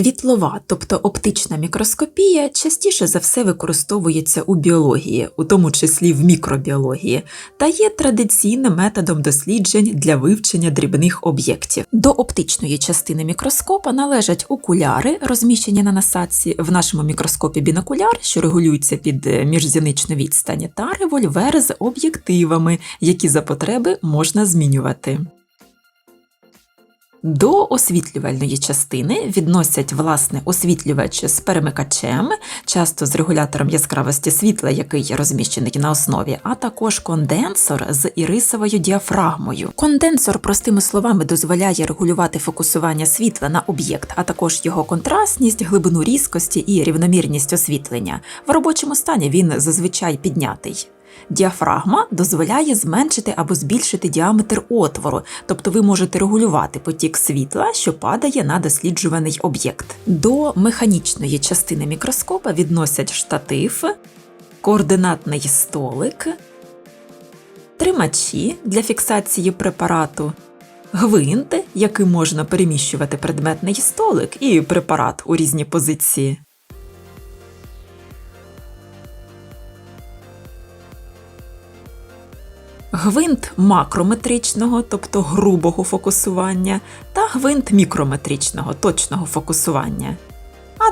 Світлова, тобто оптична мікроскопія, частіше за все використовується у біології, у тому числі в мікробіології, та є традиційним методом досліджень для вивчення дрібних об'єктів. До оптичної частини мікроскопа належать окуляри, розміщені на насадці, в нашому мікроскопі бінокуляр, що регулюється під е, міжзіничну відстань, та револьвер з об'єктивами, які за потреби можна змінювати. До освітлювальної частини відносять власне освітлювач з перемикачем, часто з регулятором яскравості світла, який розміщений на основі, а також конденсор з ірисовою діафрагмою. Конденсор, простими словами, дозволяє регулювати фокусування світла на об'єкт, а також його контрастність, глибину різкості і рівномірність освітлення. В робочому стані він зазвичай піднятий. Діафрагма дозволяє зменшити або збільшити діаметр отвору, тобто ви можете регулювати потік світла, що падає на досліджуваний об'єкт. До механічної частини мікроскопа відносять штатив, координатний столик, тримачі для фіксації препарату, гвинт, яким можна переміщувати предметний столик і препарат у різні позиції. Гвинт макрометричного, тобто грубого фокусування, та гвинт мікрометричного, точного фокусування.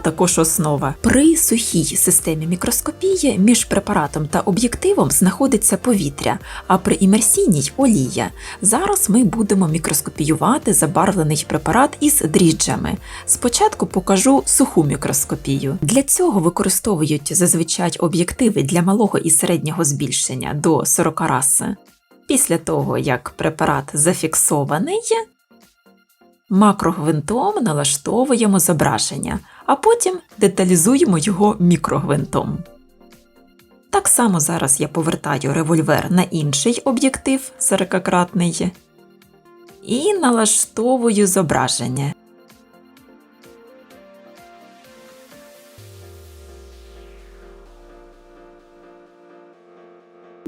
Також основа. При сухій системі мікроскопії між препаратом та об'єктивом знаходиться повітря, а при імерсійній олія. Зараз ми будемо мікроскопіювати забарвлений препарат із дріжджами. Спочатку покажу суху мікроскопію. Для цього використовують зазвичай об'єктиви для малого і середнього збільшення до 40 раз. Після того, як препарат зафіксований, макрогвинтом налаштовуємо зображення, а потім деталізуємо його мікрогвинтом. Так само зараз я повертаю револьвер на інший об'єктив 40-кратний і налаштовую зображення.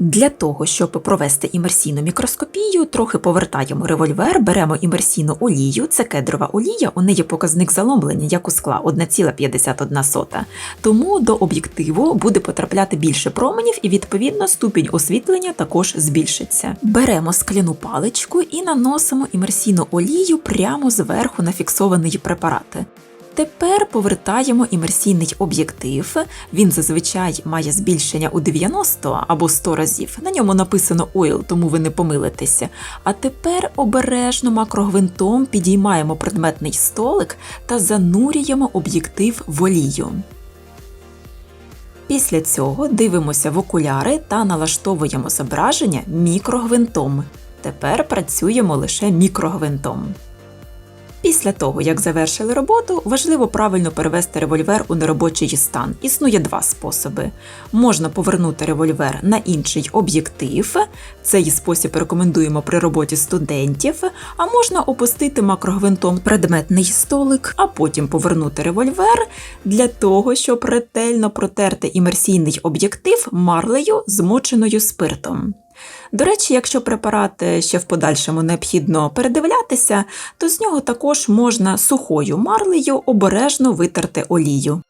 Для того, щоб провести імерсійну мікроскопію, трохи повертаємо револьвер, беремо імерсійну олію, це кедрова олія, у неї показник заломлення, як у скла 1,51. Тому до об'єктиву буде потрапляти більше променів і, відповідно, ступінь освітлення також збільшиться. Беремо скляну паличку і наносимо імерсійну олію прямо зверху на фіксований препарат. Тепер повертаємо імерсійний об'єктив. Він зазвичай має збільшення у 90 або 100 разів. На ньому написано Oil, тому ви не помилитеся. А тепер обережно макрогвинтом підіймаємо предметний столик та занурюємо об'єктив в олію. Після цього дивимося в окуляри та налаштовуємо зображення мікрогвинтом. Тепер працюємо лише мікрогвинтом. Після того, як завершили роботу, важливо правильно перевести револьвер у неробочий стан. Існує два способи. Можна повернути револьвер на інший об'єктив, цей спосіб рекомендуємо при роботі студентів, а можна опустити макрогвинтом предметний столик, а потім повернути револьвер для того, щоб ретельно протерти імерсійний об'єктив марлею, змоченою спиртом. До речі, якщо препарат ще в подальшому необхідно передивлятися, то з нього також можна сухою марлею обережно витерти олію.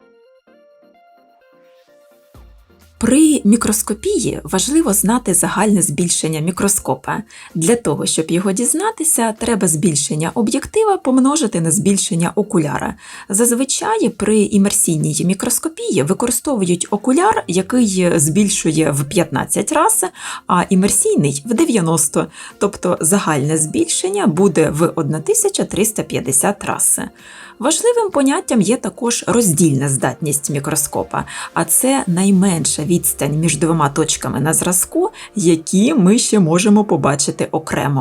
При мікроскопії важливо знати загальне збільшення мікроскопа. Для того, щоб його дізнатися, треба збільшення об'єктива помножити на збільшення окуляра. Зазвичай при імерсійній мікроскопії використовують окуляр, який збільшує в 15 разів, а імерсійний в 90, тобто загальне збільшення буде в 1350 разів. Важливим поняттям є також роздільна здатність мікроскопа, а це найменша відстань між двома точками на зразку, які ми ще можемо побачити окремо.